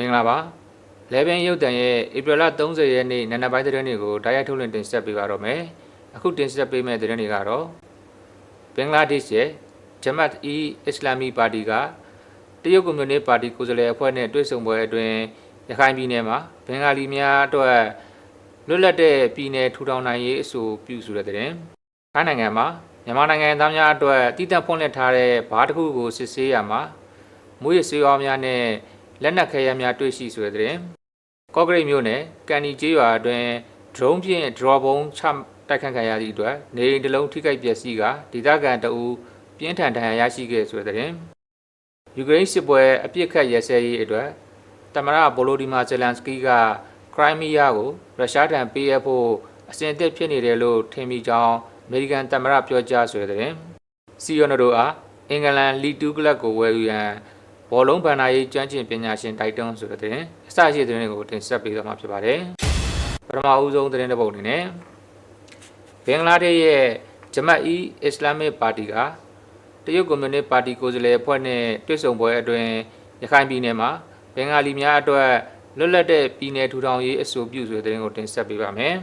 မင်္ဂလာပါလေဘင်ရုပ်တံရဲ့ဧပြီလ30ရက်နေ့နံနက်ပိုင်းသတင်းတွေကိုတိုက်ရိုက်ထုတ်လွှင့်တင်ဆက်ပေးပါတော့မယ်အခုတင်ဆက်ပေးမယ့်သတင်းတွေကတော့ဘင်္ဂလားဒေ့ရှ်ရဲ့ဂျမတ်အီအစ္စလာမီပါတီကတရုတ်ကွန်မြူနစ်ပါတီကိုယ်စားလှယ်အဖွဲ့နဲ့တွေ့ဆုံပွဲအတွင်းရခိုင်ပြည်နယ်မှာဘင်္ဂါလီများအတွက်လွတ်လပ်တဲ့ပြည်နယ်ထူထောင်နိုင်ရေးအဆိုပြုဆိုတဲ့သတင်းခိုင်းနိုင်ငံမှာမြန်မာနိုင်ငံသားများအတွက်တည်တံ့ဖွင့်လှစ်ထားတဲ့ဘားတစ်ခုကိုစစ်ဆေးရမှာမွေးရစေးရောများနဲ့ လက်နက်ခဲယမ်းများတွေ့ရှိဆိုတဲ့တဲ့ကော့ဂရိတ်မြို့နယ်ကန်နီကျေးရွာအတွင်း drone ဖြင့် draw ပုံချတိုက်ခတ်ခံရသည့်အတွက်နေအိမ်တစ်လုံးထိခိုက်ပျက်စီးကဒေသခံတအူပြင်းထန်ဒဏ်ရာရရှိခဲ့ဆိုတဲ့တဲ့ယူကရိန်းစစ်ပွဲအပြစ်ခတ်ရစဲရေးအတွက်တမရဘိုလိုဒီမာဇယ်လန်စကီကခရိုင်းမီးယားကိုရုရှားထံပေးအပ်ဖို့အစဉ်အသစ်ဖြစ်နေတယ်လို့ထင်မိကြောင်းအမေရိကန်တမရပြောကြားဆိုတဲ့တဲ့စီယိုနိုဒိုအားအင်္ဂလန်လီတူကလပ်ကိုဝယ်ယူရန် ဘောလုံးဗန္နာရေးကျွမ်းကျင်ပညာရှင်တိုက်တွန်းဆိုတဲ့တဲ့အစရှိတဲ့သတင်းကိုတင်ဆက်ပေးသွားမှာဖြစ်ပါတယ်။ပထမဦးဆုံးသတင်းတစ်ပုဒ်အနေနဲ့ဘင်္ဂလားဒေ့ရှ်ရဲ့ဂျမတ်အီအစ္စလာမစ်ပါတီကတရုတ်ကွန်မြူနစ်ပါတီကိုယ်စားလှယ်အဖွဲ့နဲ့တွေ့ဆုံပွဲအတွင်းရခိုင်ပြည်နယ်မှာဘင်္ဂါလီများအတွက်လွတ်လပ်တဲ့ပြည်နယ်ထူထောင်ရေးအဆိုပြုဆိုတဲ့သတင်းကိုတင်ဆက်ပေးပါမယ်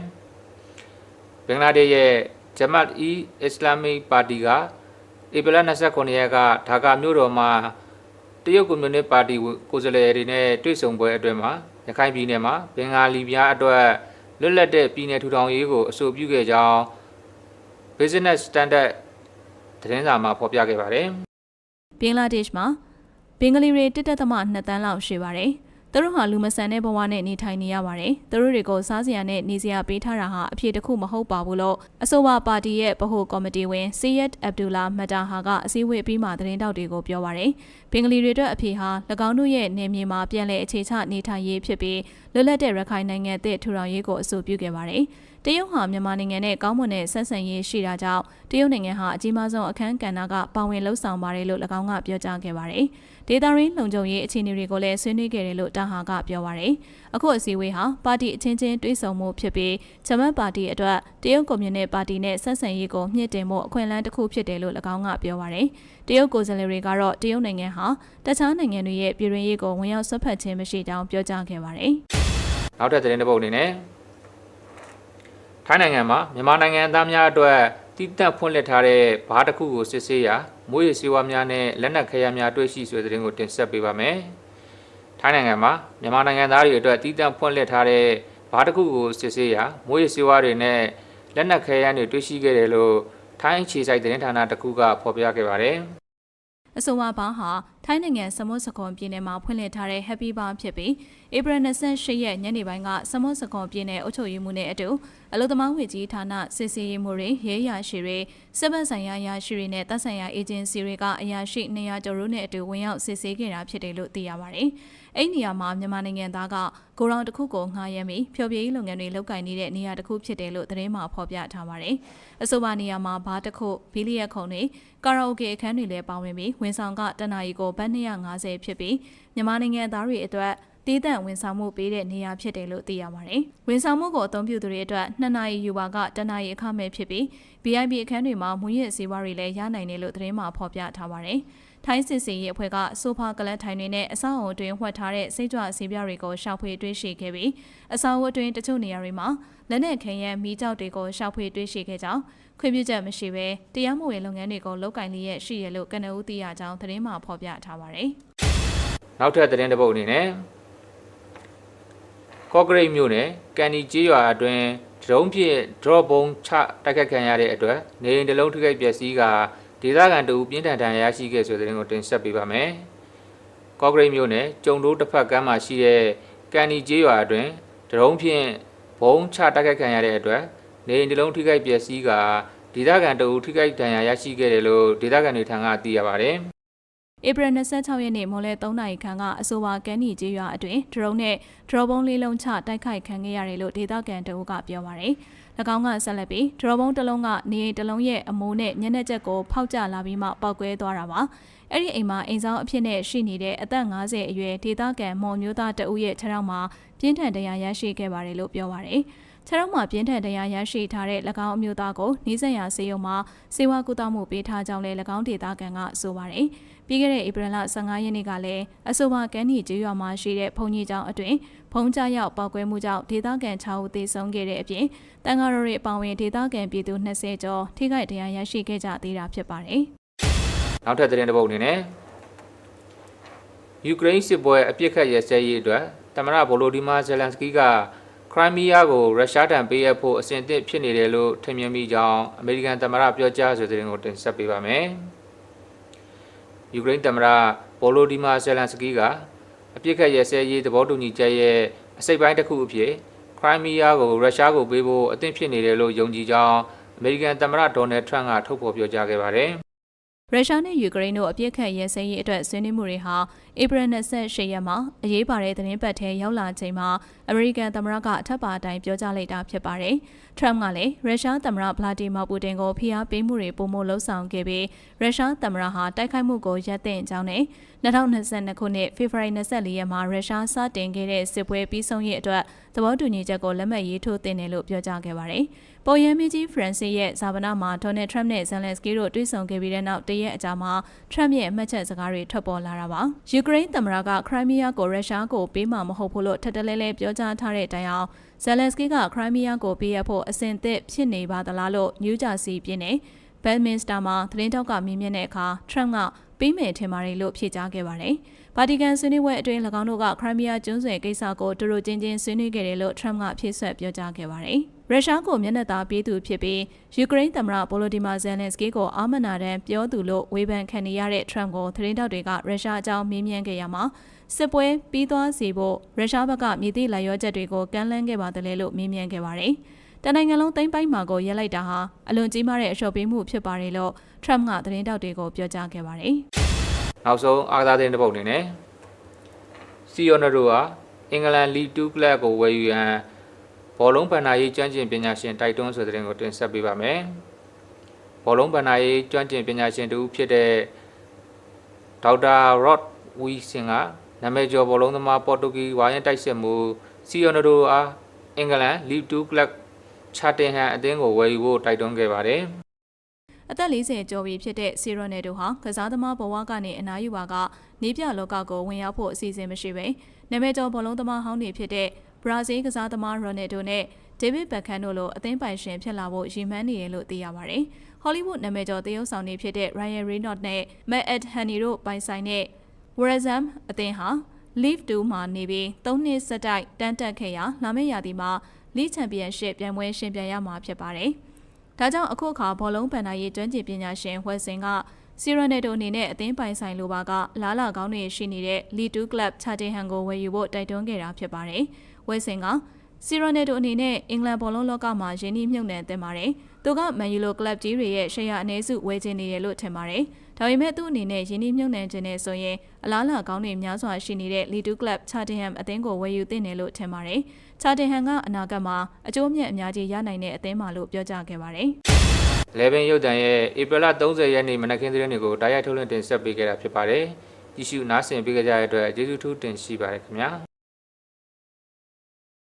။ဘင်္ဂလားဒေ့ရှ်ရဲ့ဂျမတ်အီအစ္စလာမစ်ပါတီကဧပြီလ29ရက်ကဒါကာမြို့တော်မှာ တရုတ်ကွန်မြူနစ်ပါတီကိုယ်စားလှယ်တွေနဲ့တွေ့ဆုံပွဲအတွင်းမှာရခိုင်ပြည်နယ်မှာဘင်္ဂါလီများအတွက်လွတ်လပ်တဲ့ပြည်နယ်ထူထောင်ရေးကိုအဆိုပြုခဲ့ကြောင်း Business Standard သတင်းစာမှာဖော်ပြခဲ့ပါတယ်ဘင်္ဂလားဒေ့ရှ်မှာဘင်္ဂလီတွေတစ်တက်သမ2တန်းလောက်ရှိပါတယ်။ သူတို့ဟာလူမဆန်တဲ့ဘဝနဲ့နေထိုင်နေရပါတယ်။သူတို့တွေကိုစားစရာနဲ့နေစရာပေးထားတာဟာအဖြစ်တစ်ခုမဟုတ်ပါဘူးလို့အဆိုပါပါတီရဲ့ဗဟိုကော်မတီဝင်စီယက်အဗ်ဒူလာမတာဟာကအစည်းအဝေးပြီးမှသတင်းတောက်တွေကိုပြောပါရယ်။ဘင်္ဂလီတွေအတွက်အဖြစ်ဟာ၎င်းတို့ရဲ့နေမြေမှာပြန်လည်အခြေချနေထိုင်ရေးဖြစ်ပြီးလွတ်လပ်တဲ့ရခိုင်နိုင်ငံသစ်ထူထောင်ရေးကိုအဆိုပြုခဲ့ပါတယ်။ တရုတ်ဟာမြန်မာနိုင်ငံနဲ့ကောင်းမွန်တဲ့ဆက်ဆံရေးရှိတာကြောင့်တရုတ်နိုင်ငံဟာအကြီးမားဆုံးအခန်းကဏ္ဍကပါဝင်လှုပ်ဆောင်ပါတယ်လို့၎င်းကပြောကြားခဲ့ပါတယ်။ဒေတာရင်းလုံခြုံရေးအခြေအနေတွေကိုလည်းဆွေးနွေးခဲ့တယ်လို့တာဟာကပြောပါတယ်။အခုအစည်းအဝေးဟာပါတီအချင်းချင်းတွဲဆုံမှုဖြစ်ပြီးဂျမတ်ပါတီအတွက်တရုတ်ကွန်မြူနစ်ပါတီနဲ့ဆက်ဆံရေးကိုမြင့်တင်မှုအခွင့်အလမ်းတစ်ခုဖြစ်တယ်လို့၎င်းကပြောပါတယ်။တရုတ်ကိုယ်စားလှယ်တွေကတော့တရုတ်နိုင်ငံဟာတခြားနိုင်ငံတွေရဲ့ပြည်တွင်းရေးကိုဝင်ရောက်ဆွတ်ဖက်ခြင်းမရှိကြောင်းပြောကြားခဲ့ပါတယ်။နောက်ထပ်သတင်းတစ်ပုဒ်အနေနဲ့ ထိုင်းနိုင်ငံမှာမြန်မာနိုင်ငံသားများအတွက်တည်တက်ဖွင့်လှစ်ထားတဲ့ဘားတစ်ခုကိုစစ်ဆေးရာမွေးရစေဝါများနဲ့လက်နက်ခဲယမ်းများတွေ့ရှိဆိုတဲ့သတင်းကိုတင်ဆက်ပေးပါမယ်။ထိုင်းနိုင်ငံမှာမြန်မာနိုင်ငံသားတွေအတွက်တည်တက်ဖွင့်လှစ်ထားတဲ့ဘားတစ်ခုကိုစစ်ဆေးရာမွေးရစေဝါတွေနဲ့လက်နက်ခဲယမ်းတွေတွေ့ရှိခဲ့တယ်လို့ထိုင်းခြေစိုက်သတင်းဌာနတစ်ခုကဖော်ပြခဲ့ပါတယ်။အဆိုပါဘားဟာထိုင်းနိုင်ငံစမွတ်စခွန်ပြည်နယ်မှာဖွင့်လှစ်ထားတဲ့ Happy Bar ဖြစ်ပြီးဧပြီ28ရက်ညနေပိုင်းကစမွတ်စခွန်ပြည်နယ်အုပ်ချုပ်ရေးမှူးနဲ့အတူအလုသမားဝေကြီးဌာနစစ်ဆေးရေးမှူးတွေရဲရရှိတွေစစ်ဘက်ဆိုင်ရာရာရှိတွေနဲ့တပ်ဆိုင်ရာအေဂျင်စီတွေကအရာရှိ200ကျော်တို့နဲ့အတူဝင်ရောက်စစ်ဆေးခဲ့တာဖြစ်တယ်လို့သိရပါတယ်။အဲ့ဒီနေရာမှာမြန်မာနိုင်ငံသားကကိုရောင်တစ်ခုကိုငှားရမ်းပြီးဖျော်ဖြေရေးလုပ်ငန်းတွေလုပ်ကိုင်နေတဲ့နေရာတစ်ခုဖြစ်တယ်လို့သတင်းမှာဖော်ပြထားပါတယ်။အဆိုပါနေရာမှာဘားတစ်ခုဘီလီယက်ခုံတွေကာရာအိုကေအခန်းတွေလည်းပါဝင်ပြီးဝန်ဆောင်ကတနအီကိုဘတ်250ဖြစ်ပြီးမြန်မာနိုင်ငံသားတွေအတွက်တေးတန့်ဝန်ဆောင်မှုပေးတဲ့နေရာဖြစ်တယ်လို့သိရပါတယ်။ဝန်ဆောင်မှုကိုအသုံးပြုသူတွေအတွက်2နာရီယူပါကတနာရီအခမဲ့ဖြစ်ပြီး VIP အခန်းတွေမှာမူရစ်စေဝါတွေလည်းရနိုင်တယ်လို့သတင်းမှာဖော်ပြထားပါတယ်။ထိုင်းစစ်စီရေးအဖွဲ့ကဆိုဖာကလပ်ထိုင်တွေနဲ့အဆောက်အုံအတွင်းဝှက်ထားတဲ့စိတ်ကြွဆေးပြားတွေကိုရှောက်ဖွေတွေ့ရှိခဲ့ပြီးအဆောက်အုံအတွင်းတချို့နေရာတွေမှာလက်နက်ခဲယမ်းမီးကြောက်တွေကိုရှောက်ဖွေတွေ့ရှိခဲ့ကြောင်း ခွင့်ပြုချက်မရှိဘဲတရားမဝင်လုပ်ငန်းတွေကိုလုပ်ကင်လျက်ရှိရလို့ကနဦးသိရကြောင်းသတင်းမှာဖော်ပြထားပါတယ်။နောက်ထပ်သတင်းတစ်ပုဒ်အနေနဲ့ကော့ဂရိတ်မြို့နယ်ကန်နီကျေးရွာအတွင်းဒရုန်းဖြင့် drop ဘုံချတိုက်ခတ်ခံရတဲ့အတွက်နေအိမ်တစ်လုံးထိခိုက်ပျက်စီးကဒေသခံတူပြင်းထန်ဒဏ်ရာရရှိခဲ့ဆိုတဲ့သတင်းကိုတင်ဆက်ပေးပါမယ်။ကော့ဂရိတ်မြို့နယ်ကျုံတိုးတစ်ဖက်ကမ်းမှာရှိတဲ့ကန်နီကျေးရွာအတွင်းဒရုန်းဖြင့်ဘုံချတိုက်ခတ်ခံရတဲ့အတွက်နေအိမ်တစ်လုံးထိခိုက်ပျက်စီးက ဒေသခံတူထိခိုက်ဒဏ်ရာရရှိခဲ့တယ်လို့ဒေသခံတွေထံကသိရပါတယ်။ဧပြီ26ရက်နေ့မွန်လဲ3နာရီခန့်ကအဆိုပါကန်နီကျေးရွာအတွင်းဒရုန်းနဲ့ဒရောဘုံလေးလုံးချတိုက်ခိုက်ခံခဲ့ရတယ်လို့ဒေသခံတအုပ်ကပြောပါရယ်။၎င်းကဆက်လက်ပြီးဒရောဘုံတစ်လုံးကနေအိမ်တစ်လုံးရဲ့အမိုးနဲ့ညနေချက်ကိုဖောက်ကျလာပြီးမှပောက်ကွဲသွားတာပါ။အဲ့ဒီအိမ်မှာအိမ်ဆောင်အဖြစ်နဲ့ရှိနေတဲ့အသက်50အရွယ်ဒေသခံမော်မျိုးသားတအုပ်ရဲ့ခြေထောက်မှာပြင်းထန်တရားရရှိခဲ့ပါတယ်လို့ပြောပါရယ်။ ခြေထောက်မှာပြင်းထန်တရားရရှိထားတဲ့၎င်းအမျိုးသားကိုနှီးစက်ရဆေးရုံမှာစေဝါကူတမှုပေးထားကြောင်းလည်း၎င်းဒေသခံကဆိုပါတယ်။ပြီးခဲ့တဲ့ဧပြီလ15ရက်နေ့ကလည်းအဆိုပါကမ်းနီကျေးရွာမှာရှိတဲ့ဘုံကြီးကျောင်းအတွင်ဖုံးကြရောက်ပောက်ကွဲမှုကြောင့်ဒေသခံ6ဦးသေဆုံးခဲ့တဲ့အပြင်တန်ဃာတော်တွေအပောင်ဝင်ဒေသခံပြည်သူ20ကျော်ထိခိုက်ဒဏ်ရာရရှိခဲ့ကြသေးတာဖြစ်ပါတယ်။နောက်ထပ်သတင်းတစ်ပုဒ်အနေနဲ့ယူကရိန်းစစ်ပွဲအပြစ်ခတ်ရစဲရေးအတွက်သမ္မတဗိုလိုဒီမာဇယ်လန်စကီးက ခရိုင်းမီးယားကိုရုရှားတံပေးအပ်ဖို့အစဉ်အသင့်ဖြစ်နေတယ်လို့ထင်မြင်မိကြောင်းအမေရိကန်သမ္မတပြောကြားဆိုတဲ့သတင်းကိုတင်ဆက်ပေးပါမယ်။ယူကရိန်းသမ္မတဗိုလိုဒီမာဇယ်လန်စကီးကအပြစ်ခတ်ရစဲရေးသဘောတူညီချက်ရဲ့အစိတ်ပိုင်းတစ်ခုအဖြစ်ခရိုင်းမီးယားကိုရုရှားကိုပေးဖို့အသင့်ဖြစ်နေတယ်လို့ယုံကြည်ကြောင်းအမေရိကန်သမ္မတဒေါ်နယ်ထရန့်ကထုတ်ဖော်ပြောကြားခဲ့ပါတယ်။ရုရှားနဲ့ယူကရိန်းတို့အပြစ်ခတ်ရဲစဲရေးအတွက်ဆွေးနွေးမှုတွေဟာဧပြီ28ရက်မှာအရေးပါတဲ့သတင်းပတ်ထဲရောက်လာချိန်မှာအမေရိကန်သမ္မတကအထက်ပါအတိုင်းပြောကြားလိုက်တာဖြစ်ပါတယ်။ထရမ့်ကလည်းရုရှားသမ္မတဗလာဒီမာပူတင်ကိုဖိအားပေးမှုတွေပုံမလှုံ့ဆော်ခဲ့ပြီးရုရှားသမ္မတဟာတိုက်ခိုက်မှုကိုရပ်သင့်ကြောင်းနဲ့2022ခုနှစ်ဖေဖော်ဝါရီ24ရက်မှာရုရှားစတင်ခဲ့တဲ့စစ်ပွဲပြီးဆုံးရေးအတွက်သဘောတူညီချက်ကိုလက်မှတ်ရေးထိုးတင်တယ်လို့ပြောကြားခဲ့ပါတယ်။ပေါ်ယမ်းမီကြီးဖရန်စစ်ရဲ့ဇာဗနာမှာဒေါ်နယ်ထရမ့်နဲ့ဇန်လက်စကီတို့တွေ့ဆုံခဲ့ပြီးတဲ့နောက်တရက်အကြာမှာထရမ့်ရဲ့အမှတ်ချက်စကားတွေထွက်ပေါ်လာတာပါ။ယူကရိန်းသမ္မတကခရိုင်းမီးယားကိုရုရှားကိုပေးမှာမဟုတ်ဘူးလို့ထပ်တလဲလဲပြောကြားထားတဲ့တိုင်အောင်ဇယ်လန်စကီကခရိုင်းမီးယားကိုပေးရဖို့အစဉ်အသင့်ဖြစ်နေပါသလားလို့နယူးဂျာစီပြည်နယ်ဘယ်မင်စတာမှာသတင်းတောက်ကမြင်မြင်တဲ့အခါထရမ့်ကပေးမယ်ထင်ပါတယ်လို့ဖြေကြားခဲ့ပါတယ်။ဗာတီကန်ဆွေးနွေးပွဲအတွင်း၎င်းတို့ကခရိုင်းမီးယားကျွန်းဆွယ်ကိစ္စကိုတူတူချင်းချင်းဆွေးနွေးခဲ့တယ်လို့ထရမ့်ကဖြည့်ဆွတ်ပြောကြားခဲ့ပါတယ်။ ရုရှားကိုမျက်နှာသာပေးသူဖြစ်ပြီးယူကရိန်းသမ္မတဗိုလိုဒီမာဇယ်လန်စကီကိုအာမနာတန်ပြောသူလို့ဝေဖန်ခံနေရတဲ့ထရမ့်ကိုသတင်းတောက်တွေကရုရှားအကြောင်းမေးမြန်းခဲ့ရမှာစစ်ပွဲပြီးသွားစေဖို့ရုရှားဘက်ကမြေတိလိုက်ရောချက်တွေကိုကမ်းလှမ်းခဲ့ပါတယ်လို့မေးမြန်းခဲ့ပါတယ်။တနိုင်ငံလုံးသိမ်းပိုက်မှာကိုရက်လိုက်တာဟာအလွန်ကြီးမားတဲ့အလျှော့ပေးမှုဖြစ်ပါတယ်လို့ထရမ့်ကသတင်းတောက်တွေကိုပြောကြားခဲ့ပါတယ်။နောက်ဆုံးအားကစားသတင်းတစ်ပုဒ်အနေနဲ့စီယိုနိုဒိုဟာအင်္ဂလန်လီ2ကလပ်ကိုဝယ်ယူရန် ဘောလုံးဗန်နာရေးကျွမ်းကျင်ပညာရှင်တိုက်တွန်းဆိုတဲ့သတင်းကိုတင်ဆက်ပေးပါမယ်။ဘောလုံးဗန်နာရေးကျွမ်းကျင်ပညာရှင်တူဖြစ်တဲ့ဒေါက်တာရော့ဝီစင်ကနာမည်ကျော်ဘောလုံးသမားပေါ်တူဂီဝါရင်တိုက်စစ်မှုစီယိုနိုဒိုအားအင်္ဂလန်လီ2ကလပ်ချာတင်ဟန်အသင်းကိုဝယ်ယူဖို့တိုက်တွန်းခဲ့ပါတယ်။အသက်40ကျော်ပြီဖြစ်တဲ့စီရိုနယ်တို့ဟာကစားသမားဘဝကနေအနားယူပါကနေပြလောကကိုဝင်ရောက်ဖို့အစီအစဉ်မရှိပဲနာမည်ကျော်ဘောလုံးသမားဟောင်းတွေဖြစ်တဲ့ ဘရာဇီးကစားသမားရိုနယ်ဒိုနဲ့ဒေးဗစ်ဘက်ခန်တို့လိုအသင်းပိုင်ရှင်ဖြစ်လာဖို့ရည်မှန်းနေတယ်လို့သိရပါတယ်။ဟောလိဝုဒ်နာမည်ကျော်သရုပ်ဆောင်တွေဖြစ်တဲ့ Ryan Reynolds နဲ့ Matt Ed Honey တို့ပိုင်ဆိုင်တဲ့ Wrexham အသင်းဟာ League 2မှာနေပြီး၃နှစ်ဆက်တိုက်တန်းတက်ခဲ့ရာလာမယ့်ရာသီမှာ League Championship ပြိုင်ပွဲရှင်ပြိုင်ရမှာဖြစ်ပါတယ်။ဒါကြောင့်အခုအခါဘောလုံးဗန်နာရေးကျွမ်းကျင်ပညာရှင်ဝက်စင်က စီရနယ်တိုအနေနဲ့အသင်းပိုင်ဆိုင်လိုပါကလားလာကောင်းတွေရှိနေတဲ့လီတူးကလပ်ချာတင်ဟန်ကိုဝယ်ယူဖို့တိုက်တွန်းခဲ့တာဖြစ်ပါတယ်။ဝက်စင်ကစီရနယ်တိုအနေနဲ့အင်္ဂလန်ဘောလုံးလောကမှာရင်းနှီးမြှုပ်နှံသင့်ပါတယ်။သူကမန်ယူလိုကလပ်ကြီးတွေရဲ့ရှယ်ယာအနည်းစုဝယ်ချင်နေတယ်လို့ထင်ပါတယ်။ဒါပေမဲ့သူ့အနေနဲ့ရင်းနှီးမြှုပ်နှံခြင်းနဲ့ဆိုရင်အလားလာကောင်းတွေများစွာရှိနေတဲ့လီတူးကလပ်ချာတင်ဟန်အသင်းကိုဝယ်ယူသင့်တယ်လို့ထင်ပါတယ်။ချာတင်ဟန်ကအနာဂတ်မှာအကျိုးအမြတ်အများကြီးရနိုင်တဲ့အသင်းပါလို့ပြောကြားခဲ့ပါတယ်။ လေဘင်ရုပ်တံရဲ့ဧပြီလ30ရက်နေ့မနက်ခင်းသတင်းတွေကိုတိုက်ရိုက်ထုတ်လွှင့်တင်ဆက်ပေးခဲ့တာဖြစ်ပါတယ်။ကြည့်ရှုနားဆင်ပေးကြတဲ့အတွက်ကျေးဇူးထူးတင်ရှိပါတယ်ခင်ဗျာ။